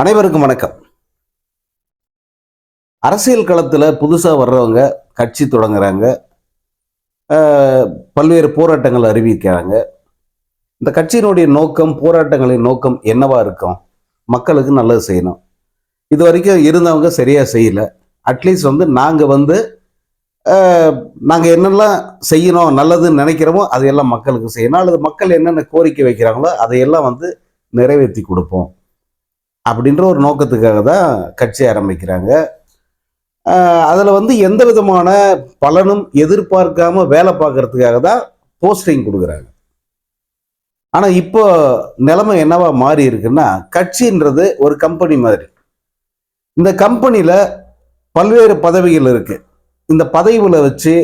அனைவருக்கும் வணக்கம். அரசியல் களத்தில் புதுசாக வர்றவங்க கட்சி தொடங்குறாங்க. பல்வேறு போராட்டங்கள் அறிவிக்கிறாங்க. இந்த கட்சியினுடைய நோக்கம் போராட்டங்களின் நோக்கம் என்னவா இருக்கும்? மக்களுக்கு நல்லது செய்யணும். இது வரைக்கும் இருந்தவங்க சரியாக செய்யலை. அட்லீஸ்ட் வந்து நாங்கள் வந்து நாங்கள் என்னெல்லாம் செய்யணும் நல்லதுன்னு நினைக்கிறோமோ அதையெல்லாம் மக்களுக்கு செய்யணும். அல்லது மக்கள் என்னென்ன கோரிக்கை வைக்கிறாங்களோ அதையெல்லாம் வந்து நிறைவேற்றி கொடுப்போம். அப்படின்ற ஒரு நோக்கத்துக்காக தான் கட்சி ஆரம்பிக்கிறாங்க. அதில் வந்து எந்த விதமான பலனும் எதிர்பார்க்காம வேலை பார்க்கறதுக்காக தான் போஸ்டிங் கொடுக்குறாங்க. ஆனால் இப்போ நிலைமை என்னவா மாறி இருக்குன்னா கட்சின்றது ஒரு கம்பெனி மாதிரி. இந்த கம்பெனியில் பல்வேறு பதவிகள் இருக்குது இந்த பதவிகளை வச்சு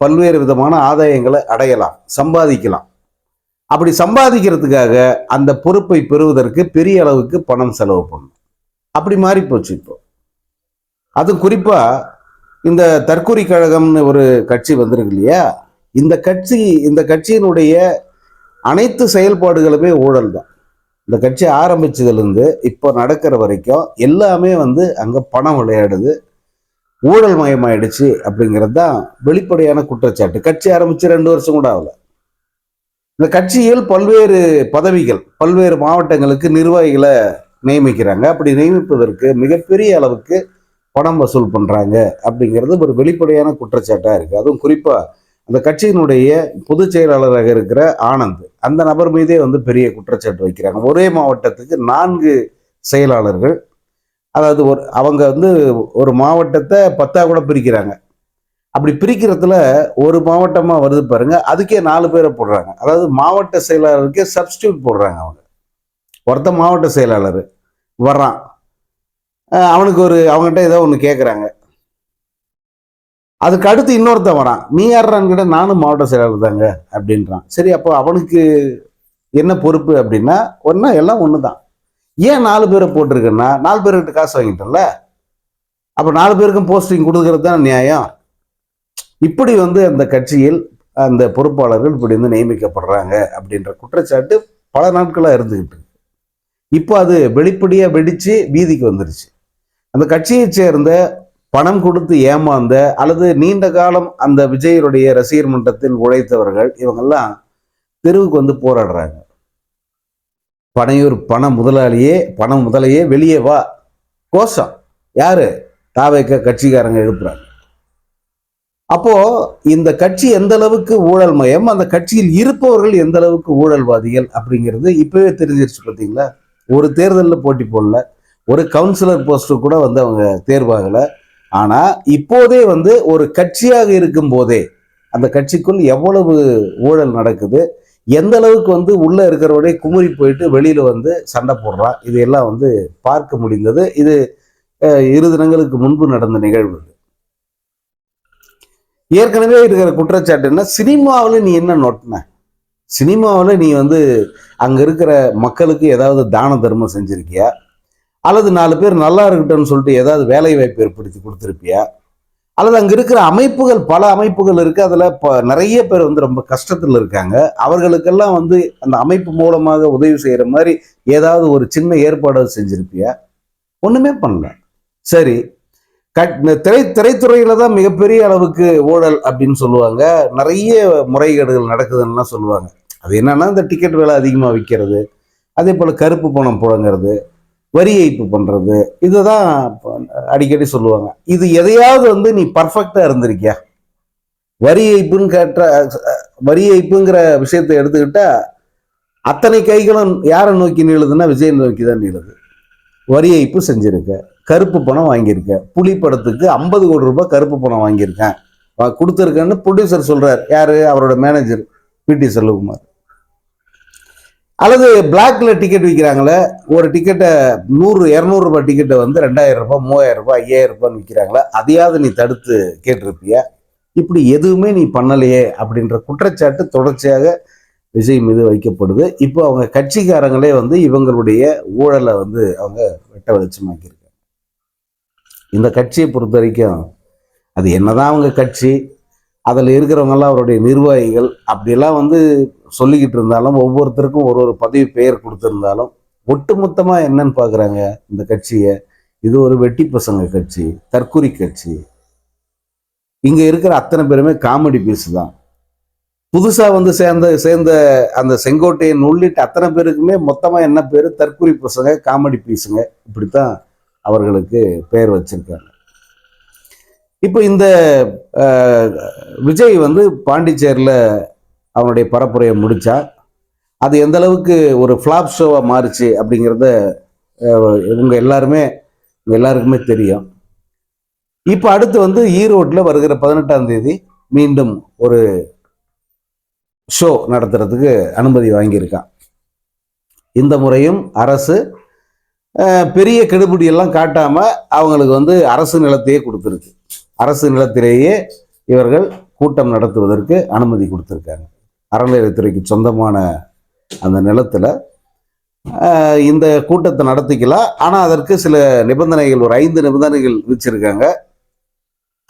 பல்வேறு விதமான ஆதாயங்களை அடையலாம் சம்பாதிக்கலாம். அப்படி சம்பாதிக்கிறதுக்காக அந்த பொறுப்பை பெறுவதற்கு பெரிய அளவுக்கு பணம் செலவு பண்ணும். அப்படி மாறி போச்சு இப்போ. அது குறிப்பாக இந்த தற்கொலை கழகம்னு ஒரு கட்சி வந்திருக்கு இல்லையா? இந்த கட்சி இந்த கட்சியினுடைய அனைத்து செயல்பாடுகளுமே ஊழல் தான். இந்த கட்சி ஆரம்பிச்சதுலேருந்து இப்போ நடக்கிற வரைக்கும் எல்லாமே வந்து அங்கே பணம் விளையாடுது. ஊழல் மயமாயிடுச்சு அப்படிங்கிறது தான் வெளிப்படையான குற்றச்சாட்டு. கட்சி ஆரம்பிச்சு ரெண்டு வருஷம் கூட ஆகல. இந்த கட்சியில் பல்வேறு பதவிகள் பல்வேறு மாவட்டங்களுக்கு நிர்வாகிகளை நியமிக்கிறாங்க. அப்படி நியமிப்பதற்கு மிகப்பெரிய அளவுக்கு பணம் வசூல் பண்ணுறாங்க அப்படிங்கிறது ஒரு வெளிப்படையான குற்றச்சாட்டாக இருக்குது அதுவும் குறிப்பாக அந்த கட்சியினுடைய பொதுச் செயலாளராக இருக்கிற ஆனந்த். அந்த நபர் மீதே வந்து பெரிய குற்றச்சாட்டு வைக்கிறாங்க. ஒரே மாவட்டத்துக்கு நான்கு செயலாளர்கள். அதாவது ஒரு அவங்க வந்து ஒரு மாவட்டத்தை பத்தா கூட பிரிக்கிறாங்க. அப்படி பிரிக்கிறதுல ஒரு மாவட்டமாக வருது பாருங்க. அதுக்கே நாலு பேரை போடுறாங்க. அதாவது மாவட்ட செயலாளருக்கே சப்ஸ்டியூட் போடுறாங்க அவங்க. ஒருத்தன் மாவட்ட செயலாளர் வர்றான். அவனுக்கு ஒரு அவங்ககிட்ட ஏதோ ஒன்று கேட்குறாங்க அதுக்கு அடுத்து இன்னொருத்தன் வரான். நீ யாருறான்னு நானும் மாவட்ட செயலாளர் தாங்க அப்படின்றான். சரி அப்போ அவனுக்கு என்ன பொறுப்பு அப்படின்னா ஒன்றா எல்லாம் ஒன்று தான் ஏன் நாலு பேரை போட்டிருக்கேன்னா நாலு பேர்கிட்ட காசு வாங்கிட்டோம்ல. அப்போ நாலு பேருக்கும் போஸ்டிங் கொடுக்குறது தான் நியாயம்? இப்படி வந்து அந்த கட்சியில் அந்த பொறுப்பாளர்கள் இப்படி வந்து நியமிக்கப்படுறாங்க அப்படின்ற குற்றச்சாட்டு பல நாட்களாக இருந்துகிட்டு இப்போ அது வெளிப்படையாக வெடித்து வீதிக்கு வந்துருச்சு. அந்த கட்சியைச் சேர்ந்த பணம் கொடுத்து ஏமாந்த அல்லது நீண்ட காலம் அந்த விஜயருடைய ரசிகர் மன்றத்தில் உழைத்தவர்கள் இவங்கெல்லாம் தெருவுக்கு வந்து போராடுறாங்க. பனையூர் பண முதலாளியே பணம் முதலையே வெளியே வா. கோஷம். யாரு? தாவைக்க கட்சிக்காரங்க எழுப்புறாங்க. அப்போ இந்த கட்சி எந்த அளவுக்கு ஊழல் மயம் அந்த கட்சியில் இருப்பவர்கள் எந்த அளவுக்கு ஊழல்வாதிகள் அப்படிங்கிறது இப்பவே தெரிஞ்சிருச்சு பார்த்தீங்களா? ஒரு தேர்தலில் போட்டி போடல ஒரு கவுன்சிலர் போஸ்ட்டு கூட வந்து அவங்க தேர்வாகல. ஆனால் இப்போதே வந்து ஒரு கட்சியாக இருக்கும் போதே அந்த கட்சிக்குள் எவ்வளவு ஊழல் நடக்குது எந்த அளவுக்கு வந்து உள்ளே இருக்கிறவரே குமுறி போயிட்டு வெளியில் வந்து சண்டை போடுறான் இதையெல்லாம் வந்து பார்க்க முடிந்தது. இது இரு தினங்களுக்கு முன்பு நடந்த நிகழ்வு. ஏற்கனவே இருக்கிற குற்றச்சாட்டு சினிமாவில் நீ என்ன நோட்டின? சினிமாவில் நீ வந்து அங்கே இருக்கிற மக்களுக்கு ஏதாவது தான தர்மம் செஞ்சுருக்கியா? அல்லது நாலு பேர் நல்லா இருக்கட்டும்னு சொல்லிட்டு ஏதாவது வேலை வாய்ப்பு ஏற்படுத்தி கொடுத்துருப்பியா? அல்லது அங்கே இருக்கிற அமைப்புகள் பல அமைப்புகள் இருக்கு. அதில் இப்போ நிறைய பேர் வந்து ரொம்ப கஷ்டத்தில் இருக்காங்க. அவர்களுக்கெல்லாம் வந்து அந்த அமைப்பு மூலமாக உதவி செய்கிற மாதிரி ஏதாவது ஒரு சின்ன ஏற்பாடு செஞ்சுருப்பியா? ஒன்றுமே பண்ணல. சரி திரை திரைத்துறையில தான் மிகப்பெரிய அளவுக்கு ஊழல் அப்படின்னு சொல்லுவாங்க. நிறைய முறைகேடுகள் நடக்குதுன்னுலாம் சொல்லுவாங்க. அது என்னன்னா இந்த டிக்கெட் விலை அதிகமாக விற்கிறது அதே போல் கருப்பு பணம் புழங்குறது வரி ஏய்ப்பு பண்ணுறது இதுதான் அடிக்கடி சொல்லுவாங்க. இது எதையாவது வந்து நீ பர்ஃபெக்டாக இருந்திருக்கியா? வரி ஏய்ப்புன்னு கேட்ட வரி ஏய்ப்புங்கிற விஷயத்தை எடுத்துக்கிட்டா அத்தனை கைகளும் யாரை நோக்கி நீளுதுன்னா விஜய் நோக்கி தான் நீளுது. வரி ஏய்ப்பு செஞ்சிருக்க. கருப்பு பணம் வாங்கியிருக்கேன். புலி படத்துக்கு ஐம்பது கோடி ரூபாய் கருப்பு பணம் வாங்கியிருக்கேன். கொடுத்துருக்கேன்னு ப்ரொடியூசர் சொல்கிறார் யார்? அவரோட மேனேஜர் பிடி செல்வகுமார். அல்லது பிளாக்ல டிக்கெட் விற்கிறாங்களே ஒரு டிக்கெட்டை நூறு இரநூறுபா டிக்கெட்டை வந்து ரெண்டாயிரம் ரூபாய் மூவாயிரம் ரூபாய் ஐயாயிரம் ரூபான்னு விற்கிறாங்களே அதையாவது நீ தடுத்து கேட்டிருப்பியா? இப்படி எதுவுமே நீ பண்ணலையே அப்படின்ற குற்றச்சாட்டு தொடர்ச்சியாக விஜய் மீது வைக்கப்படுது. இப்போ அவங்க கட்சிக்காரங்களே வந்து இவங்களுடைய ஊழலை வந்து அவங்க வெட்ட வெளிச்சமாக்கியிருக்காங்க. இந்த கட்சியை பொறுத்த வரைக்கும் அது என்னதான் அவங்க கட்சி அதில் இருக்கிறவங்கெல்லாம் அவருடைய நிர்வாகிகள் அப்படிலாம் வந்து சொல்லிக்கிட்டு இருந்தாலும் ஒவ்வொருத்தருக்கும் ஒரு ஒரு பதவி பெயர் கொடுத்துருந்தாலும் ஒட்டுமொத்தமாக என்னன்னு பார்க்குறாங்க இந்த கட்சியை? இது ஒரு வெட்டி பசங்க கட்சி தற்கொலை கட்சி. இங்கே இருக்கிற அத்தனை பேருமே காமெடி பீஸ் தான். புதுசாக வந்து சேர்ந்த சேர்ந்த அந்த செங்கோட்டையன் உள்ளிட்ட அத்தனை பேருக்குமே மொத்தமாக என்ன பேர்? தற்கொலை பசங்க காமெடி பீஸுங்க. இப்படித்தான் அவர்களுக்கு பெயர் வச்சிருக்காங்க. இப்போ இந்த விஜய் வந்து பாண்டிச்சேரியில் அவனுடைய பரப்புரையை முடித்தா அது எந்த அளவுக்கு ஒரு ஃப்ளாப் ஷோவாக மாறுச்சு அப்படிங்கிறத இவங்க எல்லாருமே எல்லாருக்குமே தெரியும். இப்போ அடுத்து வந்து ஈரோட்டில் வருகிற பதினெட்டாம் தேதி மீண்டும் ஒரு ஷோ நடத்துறதுக்கு அனுமதி வாங்கியிருக்கான். இந்த முறையும் அரசு பெரிய கெடுபிடியெல்லாம் காட்டாமல் அவங்களுக்கு வந்து அரசு நிலத்தையே கொடுத்துருக்கு அரசு நிலத்திலேயே இவர்கள் கூட்டம் நடத்துவதற்கு அனுமதி கொடுத்துருக்காங்க. அறநிலையத்துறைக்கு சொந்தமான அந்த நிலத்தில் இந்த கூட்டத்தை நடத்திக்கலாம். ஆனால் அதற்கு சில நிபந்தனைகள் ஒரு ஐந்து நிபந்தனைகள் விதிச்சிருக்காங்க.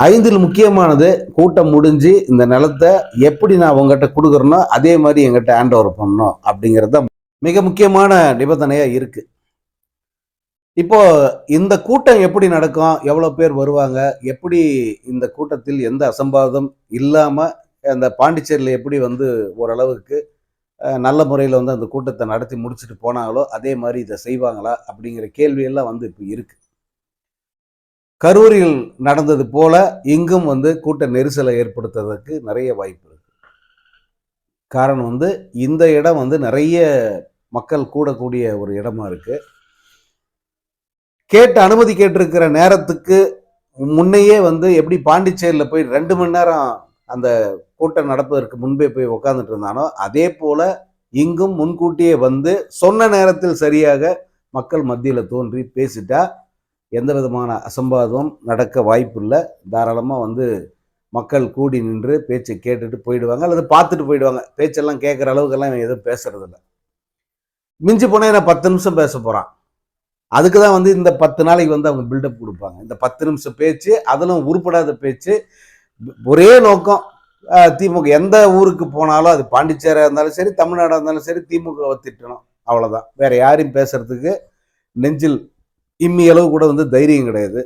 ஐந்தில் முக்கியமானது கூட்டம் முடிஞ்சு இந்த நிலத்தை எப்படி நான் உங்ககிட்ட கொடுக்குறேனோ அதே மாதிரி எங்கிட்ட ஹேண்ட் ஓவர் பண்ணணும் அப்படிங்கிறது தான் மிக முக்கியமான நிபந்தனையாக இருக்குது இப்போ இந்த கூட்டம் எப்படி நடக்கும்? எவ்வளோ பேர் வருவாங்க? எப்படி இந்த கூட்டத்தில் எந்த அசம்பாவிதம் இல்லாமல் அந்த பாண்டிச்சேரியில் எப்படி வந்து ஓரளவுக்கு நல்ல முறையில் வந்து அந்த கூட்டத்தை நடத்தி முடிச்சுட்டு போனாங்களோ அதே மாதிரி இதை செய்வாங்களா? அப்படிங்கிற கேள்வியெல்லாம் வந்து இப்போ இருக்கு. கரூரில் நடந்தது போல இங்கும் வந்து கூட்ட நெரிசலை ஏற்படுத்துறதுக்கு நிறைய வாய்ப்பு இருக்கு. காரணம் வந்து இந்த இடம் வந்து நிறைய மக்கள் கூடக்கூடிய ஒரு இடமா இருக்குது கேட்டு அனுமதி கேட்டிருக்கிற நேரத்துக்கு முன்னையே வந்து எப்படி பாண்டிச்சேரியில் போய் ரெண்டு மணி நேரம் அந்த கூட்டம் நடப்பதற்கு முன்பே போய் உட்காந்துட்டு இருந்தானோ அதே போல இங்கும் முன்கூட்டியே வந்து சொன்ன நேரத்தில் சரியாக மக்கள் மத்தியில் தோன்றி பேசிட்டா எந்த விதமான அசம்பாதம் நடக்க வாய்ப்பு இல்லை தாராளமாக வந்து மக்கள் கூடி நின்று பேச்சை கேட்டுட்டு போயிடுவாங்க அல்லது பார்த்துட்டு போயிடுவாங்க. பேச்செல்லாம் கேட்குற அளவுக்கெல்லாம் எதுவும் பேசுறதில்ல. மிஞ்சி போனால் நான் பத்து நிமிஷம் பேச போகிறான் அதுக்கு தான் வந்து இந்த பத்து நாளைக்கு வந்து அவங்க பில்டப் கொடுப்பாங்க. இந்த பத்து நிமிஷம் பேச்சு அதெல்லாம் உருப்படாத பேச்சு ஒரே நோக்கம் திமுக எந்த ஊருக்கு போனாலும் அது பாண்டிச்சேரியாக இருந்தாலும் சரி தமிழ்நாடாக இருந்தாலும் சரி திமுக திட்டணும். அவ்வளோதான் வேற யாரையும் பேசுறதுக்கு நெஞ்சில் இம்மி அளவு கூட வந்து தைரியம் கிடையாது.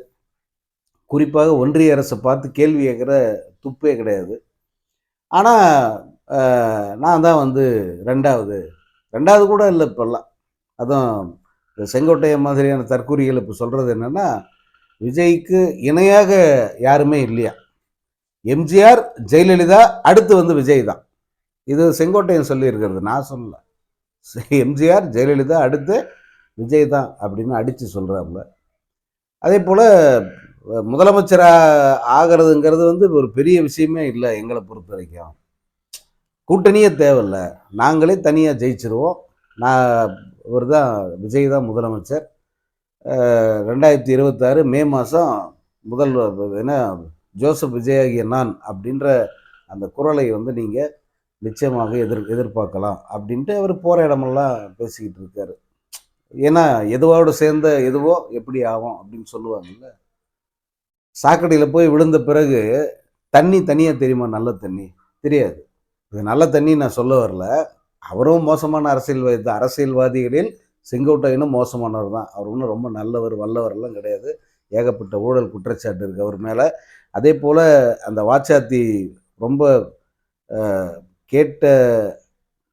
குறிப்பாக ஒன்றிய அரசை பார்த்து கேள்வி கேட்குற துப்பே கிடையாது. ஆனால் நான் தான் வந்து ரெண்டாவது. ரெண்டாவது கூட இல்லை இப்போல்லாம். அதுவும் செங்கோட்டையை மாதிரியான தற்கூறிகள் இப்போ சொல்கிறது என்னென்னா விஜய்க்கு இணையாக யாருமே இல்லையா? எம்ஜிஆர் ஜெயலலிதா அடுத்து வந்து விஜய் தான். இது செங்கோட்டையன் சொல்லியிருக்கிறது நான் சொல்லல. எம்ஜிஆர் ஜெயலலிதா அடுத்து விஜய் தான் அப்படின்னு அடித்து சொல்கிறாப்புல அதே போல் முதலமைச்சராக ஆகிறதுங்கிறது வந்து ஒரு பெரிய விஷயமே இல்லை எங்களை பொறுத்த வரைக்கும். கூட்டணியே தேவையில்லை. நாங்களே தனியாக ஜெயிச்சிருவோம். நான் இவர் தான் விஜய் தான் முதலமைச்சர். ரெண்டாயிரத்தி இருபத்தாறு மே மாதம் முதல் என்ன ஜோசப் விஜயாகிய நான் அப்படின்ற அந்த குரலை வந்து நீங்கள் நிச்சயமாக எதிர் எதிர்பார்க்கலாம் அப்படின்ட்டு அவர் போகிற இடமெல்லாம் பேசிக்கிட்டு இருக்காரு. ஏன்னா எதுவோடு சேர்ந்த எதுவோ எப்படி ஆகும் அப்படின்னு சொல்லுவாங்கல்ல? சாக்கடையில் போய் விழுந்த பிறகு தண்ணி தனியாக தெரியுமா? நல்ல தண்ணி. தெரியாது. இது நல்ல தண்ணி நான் சொல்ல வரல. அவரும் மோசமான அரசியல்வாதி தான் அரசியல்வாதிகளில் செங்கோட்டையனும் மோசமானவர் தான். அவர் ஒன்றும் ரொம்ப நல்லவர் வல்லவரெல்லாம் கிடையாது. ஏகப்பட்ட ஊழல் குற்றச்சாட்டு இருக்கு அவர் மேலே. அதே போல் அந்த வாச்சாத்தி ரொம்ப கேட்ட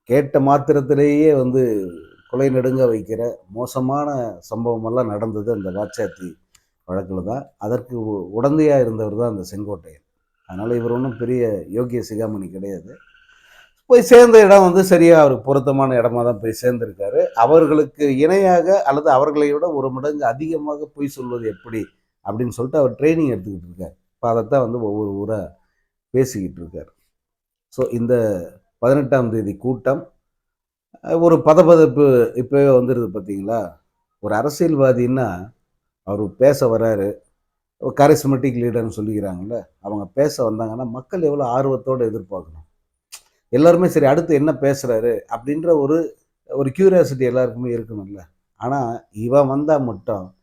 கேட்ட மாத்திரத்திலேயே வந்து கொலை நடுங்க வைக்கிற மோசமான சம்பவமெல்லாம் நடந்தது அந்த வாச்சாத்தி வழக்கில் தான். அதற்கு உ- இருந்தவர் தான் அந்த செங்கோட்டையன். அதனால் இவர் ஒன்றும் பெரிய யோகிய சிகாமணி கிடையாது. போய் சேர்ந்த இடம் வந்து சரியாக அவருக்கு பொருத்தமான இடமா தான் போய் சேர்ந்திருக்காரு. அவர்களுக்கு இணையாக அல்லது அவர்களை விட ஒரு மடங்கு அதிகமாக பொய் சொல்வது எப்படி அப்படின்னு சொல்லிட்டு அவர் ட்ரைனிங் எடுத்துக்கிட்டு இருக்கார். இப்போ அதைத்தான் வந்து ஒவ்வொரு ஊராக பேசிக்கிட்டு இருக்கார். ஸோ இந்த பதினெட்டாம் தேதி கூட்டம் ஒரு பதப்பதப்பு இப்போவே வந்துடுது பார்த்தீங்களா ஒரு அரசியல்வாதின்னா அவர் பேச வராரு. கரிஸ்மெட்டிக் லீடர்னு சொல்லிக்கிறாங்கல்ல அவங்க பேச வந்தாங்கன்னா மக்கள் எவ்வளோ ஆர்வத்தோடு எதிர்பார்க்கணும். எல்லாருமே சரி அடுத்து என்ன பேசுகிறாரு அப்படின்ற ஒரு ஒரு கியூரியாசிட்டி எல்லாருக்குமே இருக்கணும்ல. ஆனால் இவன் வந்தால் மட்டும்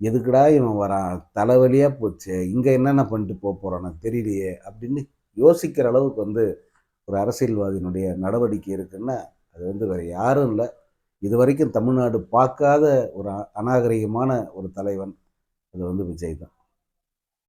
எதுக்குடா இவன் வரான்? தலைவலியாக போச்சு. இங்கே என்னென்ன பண்ணிட்டு போக போகிறான்னு தெரியலையே அப்படின்னு யோசிக்கிற அளவுக்கு வந்து ஒரு அரசியல்வாதியினுடைய நடவடிக்கை இருக்குன்னா அது வந்து வேறு யாரும் இல்லை. இது வரைக்கும் தமிழ்நாடு பார்க்காத ஒரு அ- அநாகரிகமான ஒரு தலைவன் அது வந்து விஜய் தான்.